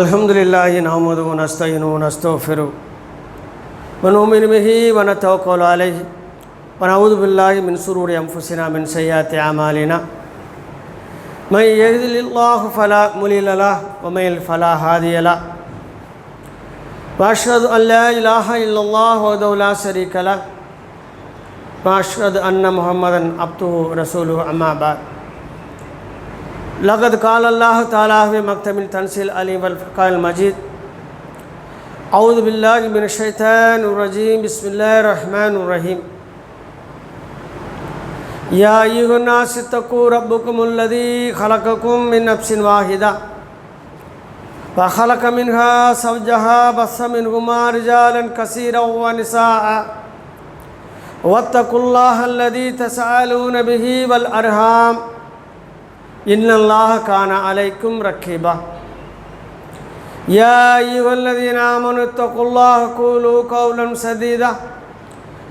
الحمد لله نحمده ونستعينه ونستغفره ونؤمن به ونتوكل عليه ونعوذ بالله من شرور انفسنا من سيئات اعمالنا. من يهد الله فلا مضل له ومن يضلل فلا هادي له. واشهد ان لا اله الا الله وحده لا شريك له. واشهد ان محمدا عبده ورسوله اما بعد. لقد قال الله تعالى في مكتب التنسيل العليم والفرقان المجيد. أعوذ بالله من الشيطان الرجيم. بسم الله الرحمن الرحيم. يا أيها الناس اتقوا ربكم الذي خلقكم من نفس واحدة. وخلق منها زوجها بث منهما رجالا كثيرا ونساء. واتقوا الله الذي تسألون به والأرحام. إن الله كان عليكم رقيبا يا أيها الذين آمنوا اتقوا الله قولوا قولا سديدا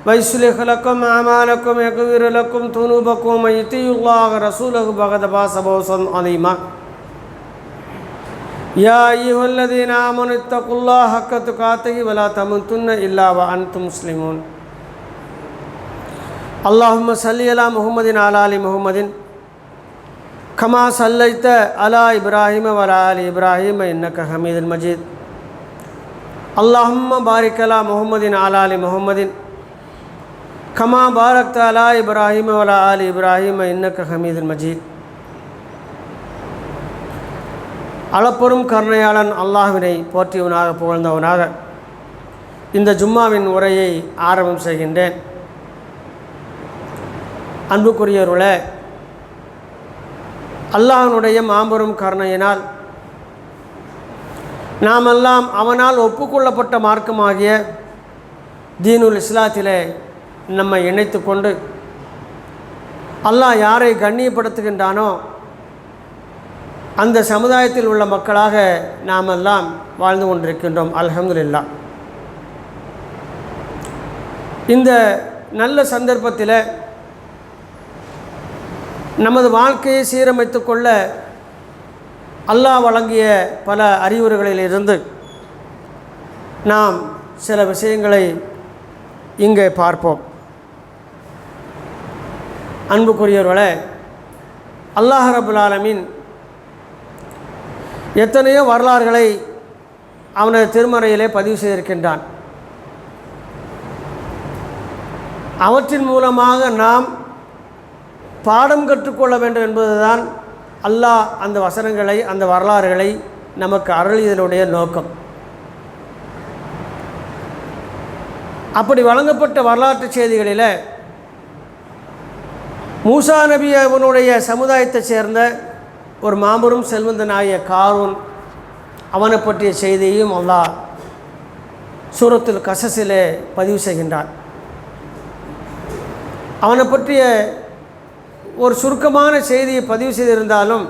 ويصلح لكم أعمالكم يغفر لكم ذنوبكم ومن يطيع الله ورسوله فقد فاز فوزا عظيما يا أيها الذين آمنوا اتقوا الله حق تقاته ولا تموتن إلا وأنتم مسلمون اللهم صل على محمد وعلى آل محمد comma சல்லைத்த அலா இப்ராஹிம வரால் இப்ராஹிம இன்னக்க ஹமீதுல் Majeed. அல்லாஹம்ம பாரிக்கலா முகமதின் ஆலாலி முகமதின் comma பாரக்த அலா இப்ராஹிம வலா ஆலி இப்ராஹிம இன்னக்க ஹமீதுல் மஜீத். அளப்பெரும் கருணையாளன் அல்லாஹினை போற்றியவனாக புகழ்ந்தவனாக இந்த ஜும்மாவின் உரையை ஆரம்பம் செய்கின்றேன். அன்புக்குரியவர்களே அல்லாஹனுடைய மாபெரும் கருணையினால் நாமெல்லாம் அவனால் ஒப்புக்கொள்ளப்பட்ட மார்க்கமாகிய தீனுல் இஸ்லாத்திலே நம்மை இணைத்து கொண்டு அல்லாஹ் யாரை கண்ணியப்படுத்துகின்றானோ அந்த சமுதாயத்தில் உள்ள மக்களாக நாமெல்லாம் வாழ்ந்து கொண்டிருக்கின்றோம். அலமதுல்லா இந்த நல்ல சந்தர்ப்பத்தில் நமது வாழ்க்கையை சீரமைத்து கொள்ள அல்லாஹ் வழங்கிய பல அறிவுரைகளிலிருந்து நாம் சில விஷயங்களை இங்கே பார்ப்போம். அன்புக்குரியவர்களே அல்லாஹ் ரபுல் ஆலமின் எத்தனையோ வரலாறுகளை அவனது திருமறையிலே பதிவு செய்திருக்கின்றான். அவற்றின் மூலமாக நாம் பாடம் கற்றுக்கொள்ள வேண்டும் என்பதுதான் அல்லாஹ் அந்த வசனங்களை அந்த வரலாறுகளை நமக்கு அருளியதனுடைய நோக்கம். அப்படி வழங்கப்பட்ட வரலாற்று செய்திகளில் மூசா நபி அவனுடைய சமுதாயத்தைச் சேர்ந்த ஒரு மாபெரும் செல்வந்தனாகிய காரூன் அவனை பற்றிய செய்தியையும் அல்லாஹ் சூரத்தில் கசஸிலே பதிவு செய்கின்றான். அவனை பற்றிய ஒரு சுருக்கமான செய்தியை பதிவு செய்திருந்தாலும்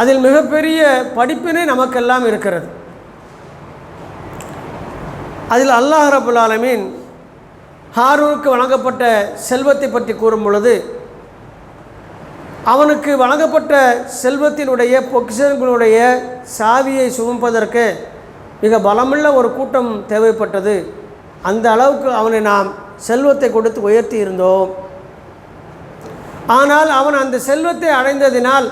அதில் மிகப்பெரிய படிப்பினை நமக்கெல்லாம் இருக்கிறது. அதில் அல்லாஹ் ரபுல் ஆலமீன் ஹாரூருக்கு வழங்கப்பட்ட செல்வத்தை பற்றி கூறும் பொழுது அவனுக்கு வழங்கப்பட்ட செல்வத்தினுடைய பொக்கிஷங்களுடைய சாவியை சுமப்பதற்கு மிக பலமுள்ள ஒரு கூட்டம் தேவைப்பட்டது. அந்த அளவுக்கு அவனை நாம் செல்வத்தை கொடுத்து உயர்த்தி இருந்தோம். ஆனால் அவன் அந்த செல்வத்தை அடைந்ததினால்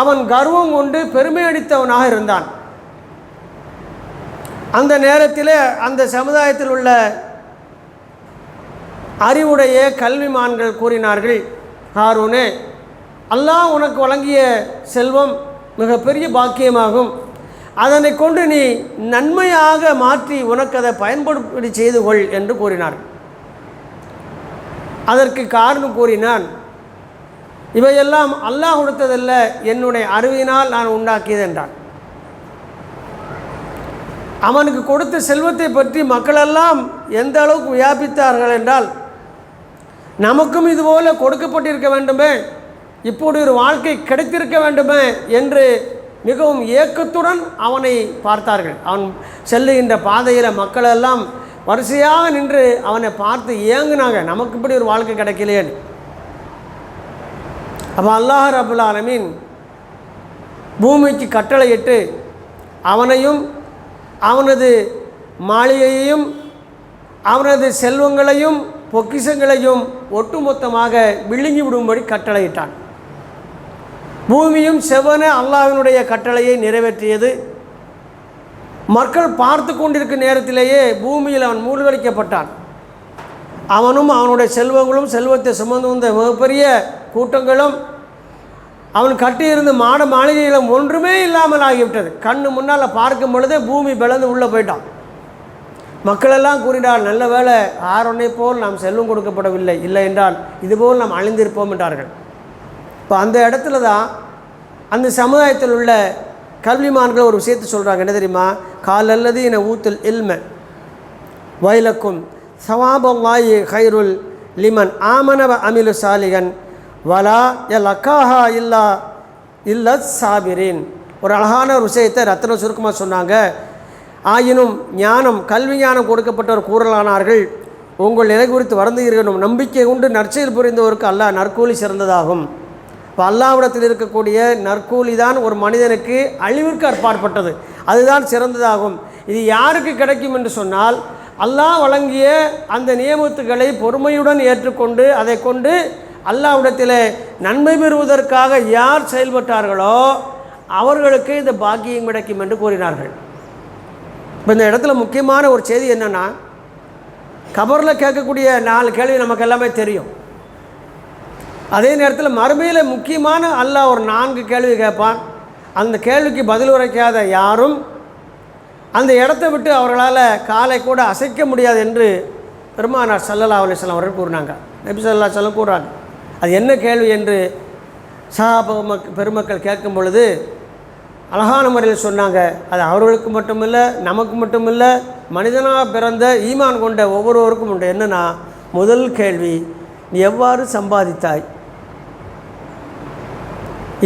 அவன் கர்வம் கொண்டு பெருமை அடித்தவனாக இருந்தான். அந்த நேரத்தில் அந்த சமுதாயத்தில் உள்ள அறிவுடைய கல்விமான்கள் கூறினார்கள் ஹாரூனே அல்லாஹ் உனக்கு வழங்கிய செல்வம் மிகப்பெரிய பாக்கியமாகும். அதனை கொண்டு நீ நன்மையாக மாற்றி உனக்கு அதை பயன்படுத்தி செய்து கொள் என்று கூறினார்கள். அதற்கு காரணம் கூறினான். இவையெல்லாம் அல்லாஹ் கொடுத்ததல்ல என்னுடைய அறிவினால் நான் உண்டாக்கியது என்றான். அவனுக்கு கொடுத்த செல்வத்தை பற்றி மக்களெல்லாம் எந்த அளவுக்கு வியாபித்தார்கள் என்றால் நமக்கும் இதுபோல கொடுக்கப்பட்டிருக்க வேண்டுமே இப்படி ஒரு வாழ்க்கை கிடைத்திருக்க வேண்டுமே என்று மிகவும் ஏக்கத்துடன் அவனை பார்த்தார்கள். அவன் செல்லுகின்ற பாதையில் மக்களெல்லாம் வரிசையாக நின்று அவனை பார்த்து ஏங்குனாங்க. நமக்கு இப்படி ஒரு வாழ்க்கை கிடைக்கலையேன்னு அப்போ அல்லாஹ் ரபுல் ஆலமீன் பூமிக்கு கட்டளையிட்டு அவனையும் அவனது மாளிகையையும் அவனது செல்வங்களையும் பொக்கிஷங்களையும் ஒட்டுமொத்தமாக விழுங்கி விடும்படி கட்டளையிட்டான். பூமியும் செவ்வன அல்லாஹினுடைய கட்டளையை நிறைவேற்றியது. மக்கள் பார்த்து கொண்டிருக்கும் நேரத்திலேயே பூமியில் அவன் மூழ்கடிக்கப்பட்டான். அவனும் அவனுடைய செல்வங்களும் செல்வத்தை சுமந்து வந்த மிகப்பெரிய கூட்டங்களும் அவன் கட்டியிருந்த மாட மாளிகைகளும் ஒன்றுமே இல்லாமல் ஆகிவிட்டது. கண்ணு முன்னால் பார்க்கும் பொழுதே பூமி பிளந்து உள்ளே போயிட்டான். மக்களெல்லாம் கூறினார் நல்ல வேளை ஆரோனை போல் நாம் செல்வம் கொடுக்கப்படவில்லை. இல்லை என்றால் இதுபோல் நாம் அழிந்திருப்போம் என்றார்கள். இப்போ அந்த இடத்துல தான் அந்த சமுதாயத்தில் உள்ள கல்விமான்கள் ஒரு விஷயத்தை சொல்கிறாங்க என்ன தெரியுமா? கால் அல்லது என ஊத்தல் இல்ம வயலக்கும் சவாபல்லாயி ஹைருல் லிமன் ஆமனவ அமிலு சாலிகன் வலா எல் அக்காஹா இல்லா இல்ல சாபிரின். ஒரு அழகான ஒரு விஷயத்தை ரத்ன சுருக்கமாக சொன்னாங்க. ஆயினும் ஞானம் கல்வி ஞானம் கொடுக்கப்பட்டவர் கூறலானார்கள். உங்கள் நிலை குறித்து வருந்துகிறனும் நம்பிக்கை உண்டு. நற்செயல் புரிந்தவருக்கு அல்லாஹ் நற்கூலி சிறந்ததாகும். இப்போ அல்லாவிடத்தில் இருக்கக்கூடிய நற்கூலி தான் ஒரு மனிதனுக்கு அழிவிற்கு அற்பாற்பட்டது. அதுதான் சிறந்ததாகும். இது யாருக்கு கிடைக்கும் என்று சொன்னால் அல்லாஹ் வழங்கிய அந்த நியமத்துகளை பொறுமையுடன் ஏற்றுக்கொண்டு அதை கொண்டு அல்லாவிடத்தில் நன்மை பெறுவதற்காக யார் செயல்பட்டார்களோ அவர்களுக்கு இந்த பாக்கியம் கிடைக்கும் என்று கூறினார்கள். இப்போ இந்த இடத்துல முக்கியமான ஒரு செய்தி என்னென்னா கபரில் கேட்கக்கூடிய நாலு கேள்வி நமக்கு எல்லாமே தெரியும். அதே நேரத்தில் மறுமையில் முக்கியமான அல்லாஹ் ஒரு நான்கு கேள்வி கேட்பான். அந்த கேள்விக்கு பதில் உரைக்காத யாரும் அந்த இடத்த விட்டு அவர்களால் காலை கூட அசைக்க முடியாது என்று பெருமானார் சல்லல்லா அலிஸ்லாம் அவர்கள் கூறினாங்க. நபி சல்லா சொல்லம் கூறாங்க அது என்ன கேள்வி என்று சஹாப மக் பெருமக்கள் கேட்கும் பொழுது அழகான முறையில் சொன்னாங்க. அது அவர்களுக்கு மட்டுமில்லை நமக்கு மட்டுமில்லை மனிதனாக பிறந்த ஈமான் கொண்ட ஒவ்வொருவருக்கும் உண்டு. என்னென்னா முதல் கேள்வி நீ எவ்வாறு சம்பாதித்தாய்?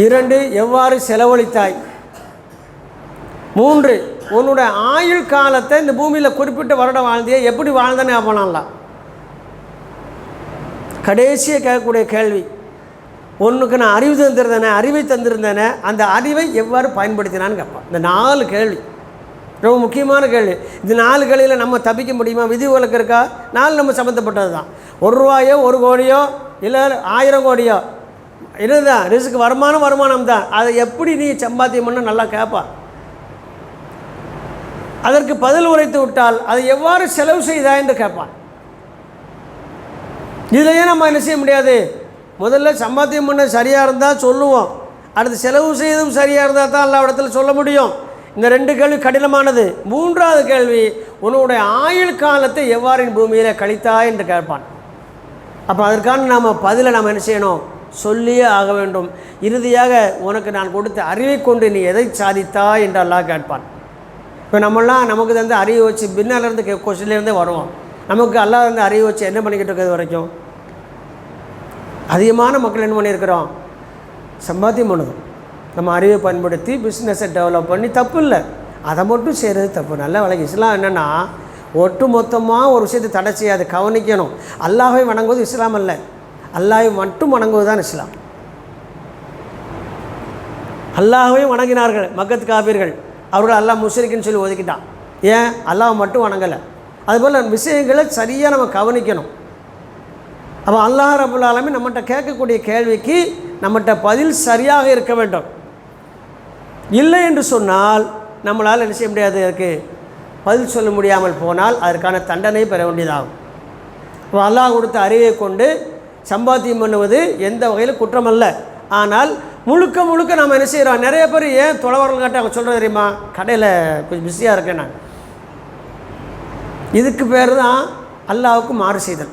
இரண்டு எவ்வாறு செலவழித்தாய்? மூன்று உன்னுடைய ஆயுள் காலத்தை இந்த பூமியில் குறிப்பிட்ட வருடம் வாழ்ந்தியா எப்படி வாழ்ந்தனே அப்பனாலாம் கடைசியாக கேட்கக்கூடிய கேள்வி ஒன்றுக்கு நான் அறிவு தந்திருந்தேனே அறிவை தந்திருந்தேனே அந்த அறிவை எவ்வாறு பயன்படுத்தினான்னு கேட்பான். இந்த நாலு கேள்வி ரொம்ப முக்கியமான கேள்வி. இந்த நாலு கேள்வியில் நம்ம தப்பிக்க முடியுமா? விதி விலக்கு இருக்கா? நாலு நம்ம சம்மந்தப்பட்டது தான் ஒரு ரூபாயோ ஒரு கோடியோ இல்லை ஆயிரம் கோடியோ என்னதான் ரிஸ்க்கு வருமானம் வருமானம் தான் அதை எப்படி நீ சம்பாத்தியம் பண்ண நல்லா கேட்பா அதற்கு பதில் உரைத்து விட்டால் அதை எவ்வாறு செலவு செய்தா என்று கேட்பான் இதிலேயே நம்ம என்ன செய்ய முடியாது? முதல்ல சம்பாத்தியம் பண்ண சரியாக இருந்தால் சொல்லுவோம். அடுத்து செலவு செய்ததும் சரியாக இருந்தால் தான் எல்லா இடத்துல சொல்ல முடியும். இந்த ரெண்டு கேள்வி கடினமானது. மூன்றாவது கேள்வி உன்னுடைய ஆயுள் காலத்தை எவ்வாறு பூமியில் கழித்தா என்று கேட்பான். அப்போ அதற்கான நாம் பதிலை நாம் என்ன செய்யணும்? சொல்லியே ஆக வேண்டும். இறுதியாக உனக்கு நான் கொடுத்த அறிவை கொண்டு நீ எதை சாதித்தா என்று அல்லாஹ் கேட்பான். இப்போ நம்மளாம் நமக்கு வந்து அறிவை வச்சு பின்னாலேருந்து கே கொஸ்டின்லேருந்தே வருவோம். நமக்கு அல்லாஹ் வந்து அறிவு வச்சு என்ன பண்ணிக்கிட்டு இருக்கிறது வரைக்கும்? அதிகமான மக்கள் என்ன பண்ணியிருக்கிறோம்? சம்பாத்தியம் பண்ணுது. நம்ம அறிவை பயன்படுத்தி பிஸ்னஸை டெவலப் பண்ணி தப்பு இல்லை. அதை மட்டும் செய்கிறது தப்பு. நல்ல வழக்கு இஸ்லாம் என்னென்னா ஒட்டு மொத்தமாக ஒரு விஷயத்தை தடை செய்யாது கவனிக்கணும். அல்லாஹை வணங்குவது இஸ்லாம் அல்ல. அல்லாஹை மட்டும் வணங்குவது தான் இஸ்லாம். அல்லாஹையும் வணங்கினார்கள் மக்கத் காபீர்கள். அவர்கள் அல்லாஹ் முஸ்ரிக்குன்னு சொல்லி ஒதுக்கிட்டான். ஏன்? அல்லாஹ் மட்டும் வணங்கலை. அதுபோல் விஷயங்களை சரியாக நம்ம கவனிக்கணும். அப்போ அல்லாஹ் ரபுல்லாலுமே நம்மகிட்ட கேட்கக்கூடிய கேள்விக்கு நம்மகிட்ட பதில் சரியாக இருக்க வேண்டும். இல்லை என்று சொன்னால் நம்மளால் என்ன செய்ய முடியாது அதுக்கு? பதில் சொல்ல முடியாமல் போனால் அதற்கான தண்டனை பெற வேண்டியதாகும். அப்போ அல்லாஹ் கொடுத்த அறிவை கொண்டு சம்பாத்தியம் பண்ணுவது எந்த வகையில் குற்றம் அல்ல ஆனால் முழுக்க முழுக்க நம்ம என்ன செய்கிறோம் நிறைய பேர் ஏன் தொலைவர்கள் கட்ட அவங்க சொல்கிறது தெரியுமா? கடையில் கொஞ்சம் பிஸியாக இருக்கேன் நான். இதுக்கு பேர் தான் அல்லாவுக்கு மாறு செய்தல்.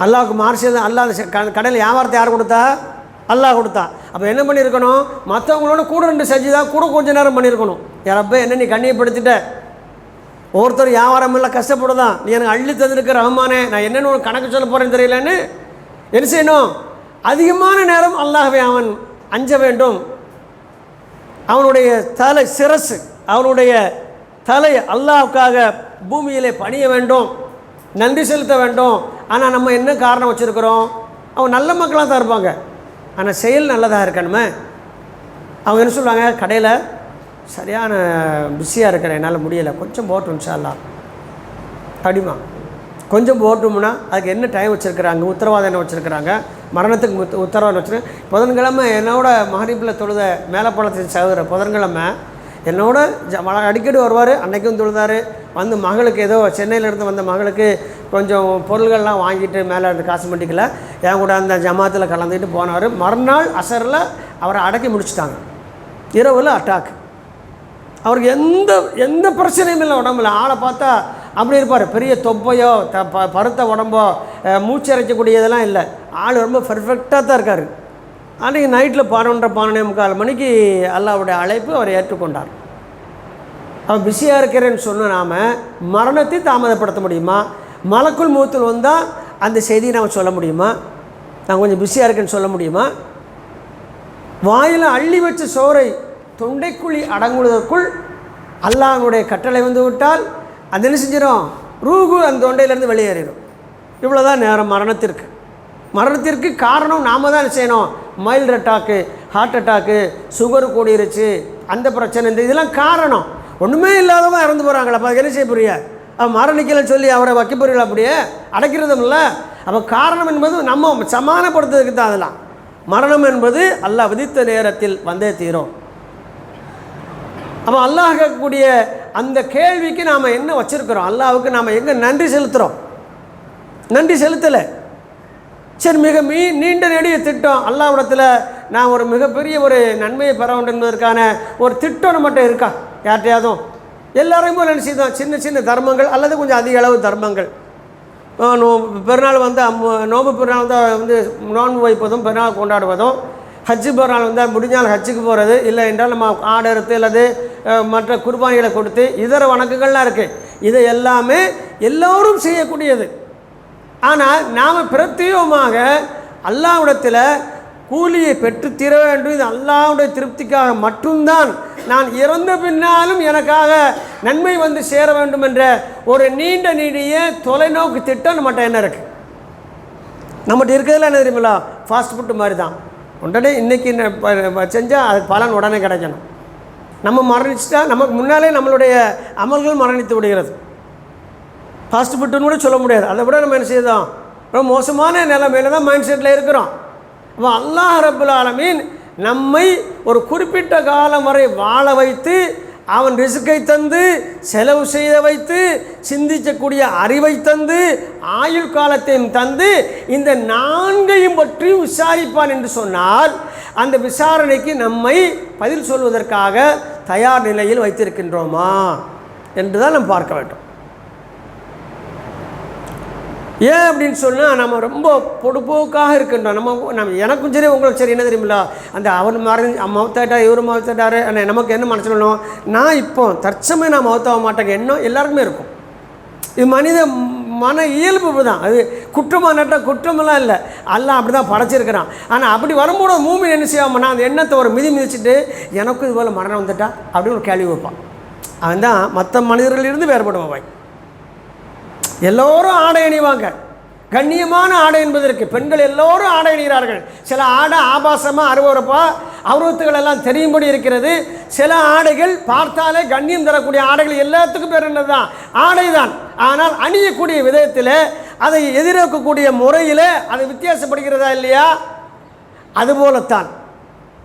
அல்லாவுக்கு மாறு செய்தல் அல்லாஹ் க- கடையில் வியாபாரத்தை யார் கொடுத்தா? அல்லாஹ் கொடுத்தா. அப்போ என்ன பண்ணியிருக்கணும்? மற்றவங்களோட கூட ரெண்டு செஞ்சு தான் கூட கொஞ்சம் நேரம் பண்ணியிருக்கணும். யாரப்போ என்ன நீ கண்ணியப்படுத்திட்ட? ஒருத்தர் வியாபாரம் இல்லை கஷ்டப்படுதான். நீ எனக்கு அள்ளி தந்திருக்க ரஹ்மானே நான் என்னென்னு உனக்கு கணக்கு சொல்ல போகிறேன்னு தெரியலன்னு என்ன செய்யணும்? அதிகமான நேரம் அல்லாஹ்வை அவன் அஞ்ச வேண்டும். அவனுடைய தலை சிரசு அவனுடைய தலை அல்லாஹ்வுக்காக பூமியிலே பணிய வேண்டும் நன்றி செலுத்த வேண்டும். ஆனால் நம்ம என்ன காரணம் வச்சுருக்கிறோம்? அவன் நல்ல மக்களாக தான் இருப்பாங்க. ஆனால் செயல் நல்லதாக இருக்கணுமே? அவங்க என்ன சொல்லுவாங்க? கடையில் சரியான பிஸியாக இருக்கிறேன் என்னால் முடியலை. கொஞ்சம் போட்டும் சார்லாம் அப்படிமா கொஞ்சம் போட்டோம்னா அதுக்கு என்ன டைம் வச்சுருக்குறாங்க? உத்தரவாதம் என்ன வச்சுருக்குறாங்க? மரணத்துக்கு முத் உத்தரவாதம் வச்சுருக்கேன் புதன்கிழமை என்னோட மகரிப்பில் தொழுத மேலப்பழத்தின் சகோதரர் புதன்கிழமை என்னோட ஜ அடிக்கடி வருவார் அன்னைக்கும் தொழுதார். வந்து மகளுக்கு ஏதோ சென்னையிலேருந்து வந்த மகளுக்கு கொஞ்சம் பொருள்கள்லாம் வாங்கிட்டு மேலே காசு மண்டிக்கல. என் கூட அந்த ஜமாத்தில் கலந்துக்கிட்டு போனார். மறுநாள் அசரில் அவரை அடக்கி முடிச்சிட்டாங்க. இரவில் அட்டாக் அவருக்கு எந்த எந்த பிரச்சனையும் இல்லை உடம்புல. ஆளை பார்த்தா அப்படி இருப்பார். பெரிய தொப்பையோ த ப பருத்த உடம்போ மூச்சரைக்கக்கூடியதெல்லாம் இல்லை. ஆள் ரொம்ப பர்ஃபெக்டாக தான் இருக்கார். அன்றைக்கி நைட்டில் பதினொன்றரை பன்னெண்டே முக்கால் மணிக்கு அல்லாவுடைய அழைப்பு அவர் ஏற்றுக்கொண்டார். அவன் பிஸியாக இருக்கிறேன்னு சொன்ன நாம் மரணத்தை தாமதப்படுத்த முடியுமா? மலக்குள் மூத்தில் வந்தால் அந்த செய்தியை நாம் சொல்ல முடியுமா? நான் கொஞ்சம் பிஸியாக இருக்கேன்னு சொல்ல முடியுமா? வாயில் அள்ளி வச்ச சோறை தொண்டைக்குழி அடங்குவதற்குள் அல்லாஹுடைய கட்டளை வந்து விட்டால் அது என்ன செஞ்சிடும் ரூகு அந்த தொண்டையிலேருந்து வெளியேறிடும். இவ்வளோதான் நேரம் மரணத்திற்கு. மரணத்திற்கு காரணம் நாம தான் செய்யணும்? Mild attack heart attack sugar கூடிருச்சு அந்த பிரச்சனை இந்த இதெல்லாம் காரணம். ஒன்றுமே இல்லாதவங்க இறந்து போகிறாங்களா அப்போ அதுக்கு என்ன செய்ய புரிய அவன் மரணிக்கலைன்னு சொல்லி அவரை வைக்க அப்படியே? அடைக்கிறதும் இல்லை. அப்போ காரணம் என்பது நம்ம சமானப்படுத்துறதுக்கு தான் அதெல்லாம். மரணம் என்பது அல்லாஹ் விதித்த நேரத்தில் வந்தே தீரும். அப்போ அல்லாஹ் கேட்கக்கூடிய அந்த கேள்விக்கு நாம் என்ன வச்சுருக்குறோம்? அல்லாவுக்கு நாம் எங்கே நன்றி செலுத்துகிறோம் நன்றி செலுத்தலை. சரி மிக மீ நீண்ட நெடிய திட்டம். அல்லாவிடத்தில் நான் ஒரு மிகப்பெரிய ஒரு நன்மையை பெற வேண்டும் என்பதற்கான ஒரு திட்டம் நம்மகிட்ட இருக்கா? யார்கிட்டயாவதும் எல்லாரையும் போல் என்ன சின்ன சின்ன தர்மங்கள் அல்லது கொஞ்சம் அதிக அளவு தர்மங்கள். நோ பெருநாள் வந்து நோம்பு பெருநாள் வந்து வந்து நோன்பு வைப்பதும் பெருநாள் கொண்டாடுவதும் ஹஜ்ஜு பெருநாள் வந்தால் முடிஞ்சால் ஹஜ்ஜுக்கு போகிறது இல்லை என்றால் நம்ம ஆடு அறுத்து அல்லது மற்ற குர்பானிகளை கொடுத்து இதர வணக்கங்கள்லாம் இருக்குது இது எல்லாமே எல்லோரும் செய்யக்கூடியது. ஆனால் நாம் பிரத்யேகமாக அல்லாவிடத்தில் கூலியை பெற்று தீர வேண்டும். இது அல்லாவுடைய திருப்திக்காக மட்டும்தான். நான் இறந்த பின்னாலும் எனக்காக நன்மை வந்து சேர வேண்டும் என்ற ஒரு நீண்ட நீடிய தொலைநோக்கு திட்டம் நம்மகிட்ட என்ன இருக்குது நம்மகிட்ட இருக்கிறதுல என்ன தெரியுமில்ல? ஃபாஸ்ட் ஃபுட்டு மாதிரி தான். உடனே இன்றைக்கி செஞ்சால் அது பலன் உடனே கிடைக்கணும். நம்ம மரணிச்சிட்டா நமக்கு முன்னாலே நம்மளுடைய அமல்கள் மரணித்து விடுகிறது. ஃபாஸ்ட் ஃபுட்டுன்னு கூட சொல்ல முடியாது. அதை விட நம்ம என்ன செய்தோம் ரொம்ப மோசமான நிலைமையில தான் மைண்ட் செட்டில் இருக்கிறோம். அப்போ அல்லாஹ் ரபுல் ஆலமீன் நம்மை ஒரு குறிப்பிட்ட காலம் வரை வாழ வைத்து அவன் ரிசுக்கை தந்து செலவு செய்த வைத்து சிந்திக்கக்கூடிய அறிவை தந்து ஆயுள் காலத்தையும் தந்து இந்த நான்கையும் பற்றி விசாரிப்பான் என்று சொன்னால் அந்த விசாரணைக்கு நம்மை பதில் சொல்வதற்காக தயார் நிலையில் வைத்திருக்கின்றோமா? என்று தான் நாம் பார்க்க வேண்டும். ஏன் அப்படின்னு சொன்னால் நம்ம ரொம்ப பொடுப்போக்காக இருக்கின்றோம். நம்ம நம்ம எனக்கும் சரி உங்களுக்கு சரி என்ன தெரியுமில்ல? அந்த அவர் மறைஞ்சு மௌத்தாட்டா இவர் மௌத்தாட்டாரு அண்ணே நமக்கு என்ன மனசு சொல்லணும் நான் இப்போ தற்சமயம் நான் மௌத்தாக மாட்டேங்க. எண்ணம் எல்லாருக்குமே இருக்கும். இது மனித மன இயல்பு தான் அது குற்றமாக நட்டால் குற்றமெல்லாம் இல்லை. எல்லாம் அப்படி தான் படைச்சிருக்கிறான். ஆனால் அப்படி வரும்போது மூமி என்ன செய்வாமன்னா அந்த எண்ணத்தை ஒரு மிதி மிதிச்சுட்டு எனக்கும் இது போல் மரணம் வந்துட்டா? அப்படின்னு ஒரு கேள்வி வைப்பான். அவன் தான் மற்ற மனிதர்களிலிருந்து வேறுபடுவான் அவன். எல்லோரும் ஆடை அணிவாங்க. கண்ணியமான ஆடை என்பதற்கு பெண்கள் எல்லோரும் ஆடை அணிகிறார்கள். சில ஆடை ஆபாசமாக அருவறுப்பா அருவத்துகள் எல்லாம் தெரியும்படி இருக்கிறது. சில ஆடைகள் பார்த்தாலே கண்ணியம் தரக்கூடிய ஆடைகள் எல்லாத்துக்கும் பேர் என்னதான் ஆடை தான் ஆனால் அணியக்கூடிய விதத்தில் அதை எதிர்க்கக்கூடிய முறையில் அது வித்தியாசப்படுகிறதா இல்லையா? அதுபோலத்தான்.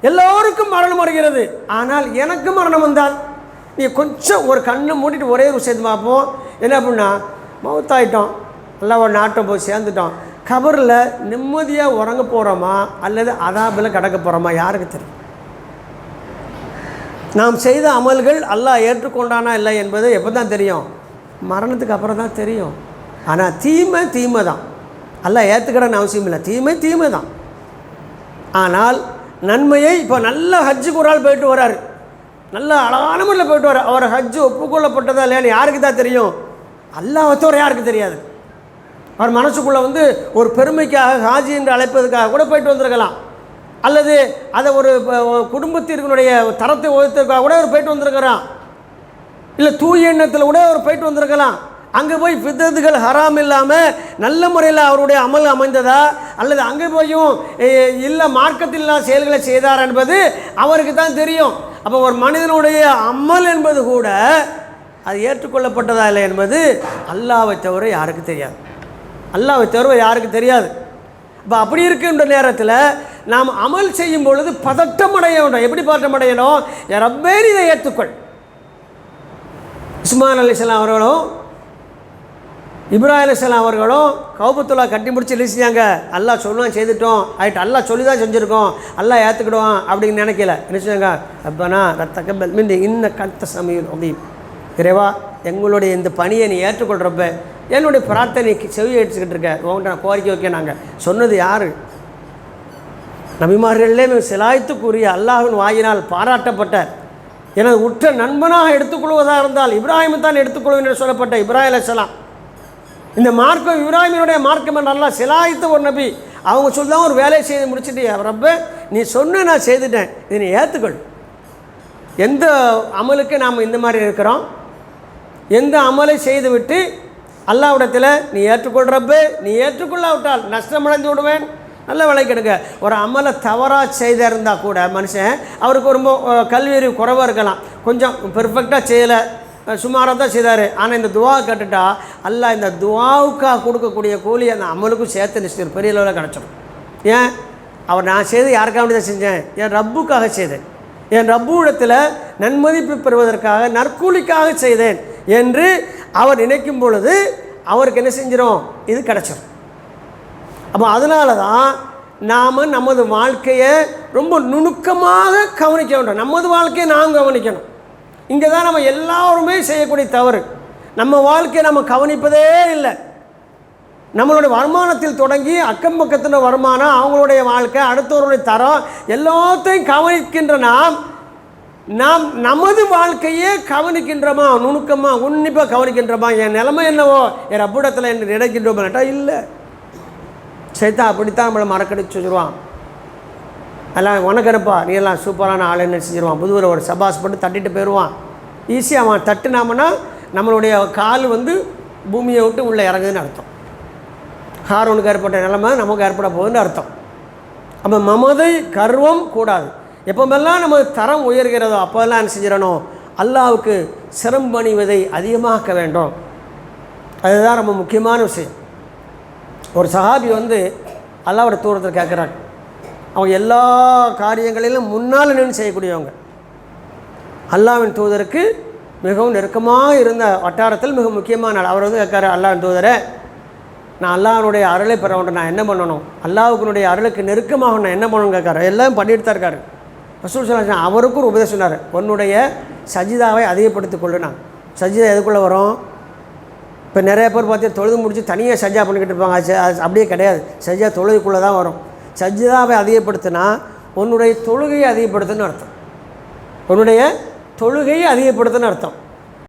எல்லோருக்கும் மரணம் வருகிறது. ஆனால் எனக்கு மரணம் வந்தால் நீ கொஞ்சம் ஒரு கண்ணை மூடிட்டு ஒரே ஒரு விஷயத்தை பார்ப்போம். என்ன அப்படின்னா மௌத்தாயிட்டோம் நல்லா ஒரு நாட்டம் போய் சேர்ந்துட்டோம் கபரில் நிம்மதியாக உறங்க போகிறோமா அல்லது அதாபில் கிடக்க போகிறோமா யாருக்கு தெரியும்? நாம் செய்த அமல்கள் அல்லாஹ் ஏற்றுக்கொண்டானா இல்லை என்பது எப்போ தான் தெரியும்? மரணத்துக்கு அப்புறம் தான் தெரியும். ஆனால் தீமை தீமை தான். எல்லாம் ஏற்றுக்கிடன்னு அவசியம் இல்லை. தீமை தீமை தான். ஆனால் நன்மையை இப்போ நல்ல ஹஜ்ஜுக்கு ஒரு ஆள் போயிட்டு வரார். நல்ல அழகான முறையில் போயிட்டு வர அவர் ஹஜ்ஜு ஒப்புக்கொள்ளப்பட்டதா இல்லையான்னு யாருக்கு தான் தெரியும்? அல்லாஹ் தவிர யாருக்கு தெரியாது? அவர் மனசுக்குள்ளே வந்து ஒரு பெருமைக்காக ஹாஜி என்று அழைப்பதற்காக கூட போயிட்டு வந்திருக்கலாம். அல்லது அதை ஒரு குடும்பத்திற்கனுடைய தரத்தை உயர்த்ததுக்காக கூட அவர் போயிட்டு வந்திருக்கிறான் இல்லை தூய எண்ணத்தில் கூட அவர் போயிட்டு வந்திருக்கலாம். அங்கே போய் பித்ததுகள் ஹராம் இல்லாமல் நல்ல முறையில் அவருடைய அமல் அமைந்ததா? அல்லது அங்கே போயும் இல்லை மார்க்கத்தில் இல்லாத செயல்களை செய்தார் என்பது அவருக்கு தான் தெரியும். அப்போ ஒரு மனிதனுடைய அமல் என்பது கூட அது ஏற்றுக்கொள்ளப்பட்டதா இல்லை என்பது அல்லாவை தவிர யாருக்கு தெரியாது. அல்லாவை தவிர யாருக்கு தெரியாது. இப்போ அப்படி இருக்கின்ற நேரத்தில் நாம் அமல் செய்யும் பொழுது பதட்டம் அடைய வேண்டும் எப்படி பதட்டம் அடையணும்? என் ரப்பே இதை ஏற்றுக்கொள். உஸ்மான் அலிஸ்லாம் அவர்களும் இப்ராஹிம் அலிஸ்லாம் அவர்களும் கௌபத்துல்லா கட்டி முடிச்சு இழிச்சியாங்க அல்லாஹ் சொல்லலாம் செய்துட்டோம். ஆயிட்டு அல்லாஹ் சொல்லி தான் செஞ்சுருக்கோம். அல்லாஹ் ஏற்றுக்கிடுவோம் அப்படின்னு நினைக்கல. நினச்சாங்க அப்பனா ரத்த கபல் மின் இன்ன கத்த சமையல் அப்படின்னு இறைவா எங்களுடைய இந்த பணியை நீ ஏற்றுக்கொள்கிறப்ப என்னுடைய பிரார்த்தனைக்கு செவி எடுத்துக்கிட்டு இருக்க. உங்கள்கிட்ட நான் கோரிக்கை வைக்க நாங்கள் சொன்னது யார்? நபிமார்களே சிலாய்த்து கூறிய அல்லாஹின் வாயினால் பாராட்டப்பட்ட எனது உற்ற நண்பனாக எடுத்துக்கொள்வதாக இருந்தால் இப்ராஹிம் தான் எடுத்துக்கொள்வேன் என்று சொல்லப்பட்ட இப்ராஹிம் அலைஹிஸ்ஸலாம் இந்த மார்க்கம் இப்ராஹிமினுடைய மார்க்கம் நல்லா சிலாய்த்து சிலாய்த்த ஒரு நபி. அவங்க சொல்லுதான் ஒரு வேலையை செய்து முடிச்சுட்டு ரப்ப நீ சொன்ன நான் செய்துட்டேன். இதை நீ ஏற்றுக்கொள் எந்த அமலுக்கு நாம் இந்த மாதிரி இருக்கிறோம்? எந்த அமலை செய்துவிட்டு அல்லாவிடத்தில் நீ ஏற்றுக்கொள்றப்பு நீ ஏற்றுக்கொள்ளாவிட்டால் நஷ்டமடைந்து விடுவேன். நல்ல விளைக்கெடுங்க ஒரு அமலை தவறாக செய்திருந்தால் கூட மனுஷன் அவருக்கு ரொம்ப கல்வியறிவு கல்வி அறிவு குறைவாக இருக்கலாம். கொஞ்சம் பெர்ஃபெக்டாக செய்யலை சுமாராக தான் செய்தார். ஆனால் இந்த துவா கேட்டுட்டா அல்லாஹ் இந்த துவாவுக்காக கொடுக்கக்கூடிய கூலி அந்த அமலுக்கும் சேர்த்து நிச்சயம் பெரிய லெவலில் கிடச்சிடும் ஏன்? அவர் நான் செய்து யாருக்காக வேண்டி தான் செஞ்சேன்? என் ரப்புக்காக செய்தேன். என் ரப்பு இடத்துல நன்மதிப்பு பெறுவதற்காக நற்கூலிக்காக செய்தேன். என்று அவர் நினைக்கும் பொழுது அவருக்கு என்ன செஞ்சிடும் இது கிடச்சிடும் அப்போ அதனால தான் நாம் நமது வாழ்க்கையை ரொம்ப நுணுக்கமாக கவனிக்க வேண்டும். நமது வாழ்க்கையை நாம் கவனிக்கணும். இங்கே தான் நம்ம எல்லாருமே செய்யக்கூடிய தவறு. நம்ம வாழ்க்கையை நம்ம கவனிப்பதே இல்லை. நம்மளுடைய வருமானத்தில் தொடங்கி அக்கம் பக்கத்தில் வருமானம் அவங்களுடைய வாழ்க்கை அடுத்தவருடைய தரம் எல்லாத்தையும் கவனிக்கின்ற நாம் நாம் நமது வாழ்க்கையே கவனிக்கின்றோமா? நுணுக்கமாக உன்னிப்பாக கவனிக்கின்றோமா? என் நிலைமை என்னவோ? என் ரப்பிடத்தில் என்று நினைக்கின்றோமாட்டா இல்லை. சைத்தா அப்படித்தான் நம்மளை மறக்கடிச்சு வச்சுருவான். எல்லாம் உனக்கு இருப்பா நீ எல்லாம் சூப்பரான ஆளை செஞ்சிருவான்? புதுவில் ஒரு சபாஸ் போட்டு தட்டிட்டு போயிடுவான் ஈஸியாக அவன் தட்டுனாமன்னா நம்மளுடைய கால் வந்து பூமியை விட்டு உள்ளே இறங்குதுன்னு அர்த்தம். ஹாரோனுக்கு ஏற்பட்ட நிலைமை நமக்கு ஏற்பட போகுதுன்னு அர்த்தம். அப்போ மமதை கர்வம் கூடாது. எப்போமெல்லாம் நம்ம தரம் உயர்கிறதோ அப்போல்லாம் என்ன செஞ்சிடணும்? அல்லாவுக்கு சிரம் பணிவதை அதிகமாக்க வேண்டும். அதுதான் ரொம்ப முக்கியமான விஷயம். ஒரு சஹாபி வந்து அல்லாவோட தூரத்தில் கேட்குறாங்க அவங்க எல்லா காரியங்களிலும் முன்னால் நின்று செய்யக்கூடியவங்க. அல்லாவின் தூதருக்கு மிகவும் நெருக்கமாக இருந்த வட்டாரத்தில் மிக முக்கியமான அவர் வந்து கேட்காரு அல்லாவின் தூதரை நான் அல்லாஹ்வுடைய அருளை பெற வேண்டும் நான் என்ன பண்ணணும்? அல்லாஹ்வுக்குனுடைய அருளுக்கு நெருக்கமாக நான் என்ன பண்ணணும்னு கேட்காரு எல்லாம் பண்ணிட்டு தான் இருக்காரு. ரசூல் சொல்லா அவருக்கும் ஒரு உபதேசம் சொன்னார். உன்னுடைய சஜிதாவை அதிகப்படுத்திக் கொள்ளுனான் சஜிதா எதுக்குள்ளே வரும்? இப்போ நிறைய பேர் பார்த்து தொழுது முடிச்சு தனியாக சஜ்ஜா பண்ணிக்கிட்டு இருப்பாங்க. அது அது அப்படியே கிடையாது. சஜ்ஜா தொழுகைக்குள்ளே தான் வரும். சஜ்ஜாவை அதிகப்படுத்தினா உன்னுடைய தொழுகையை அதிகப்படுத்துன்னு அர்த்தம். உன்னுடைய தொழுகையை அதிகப்படுத்துன்னு அர்த்தம்.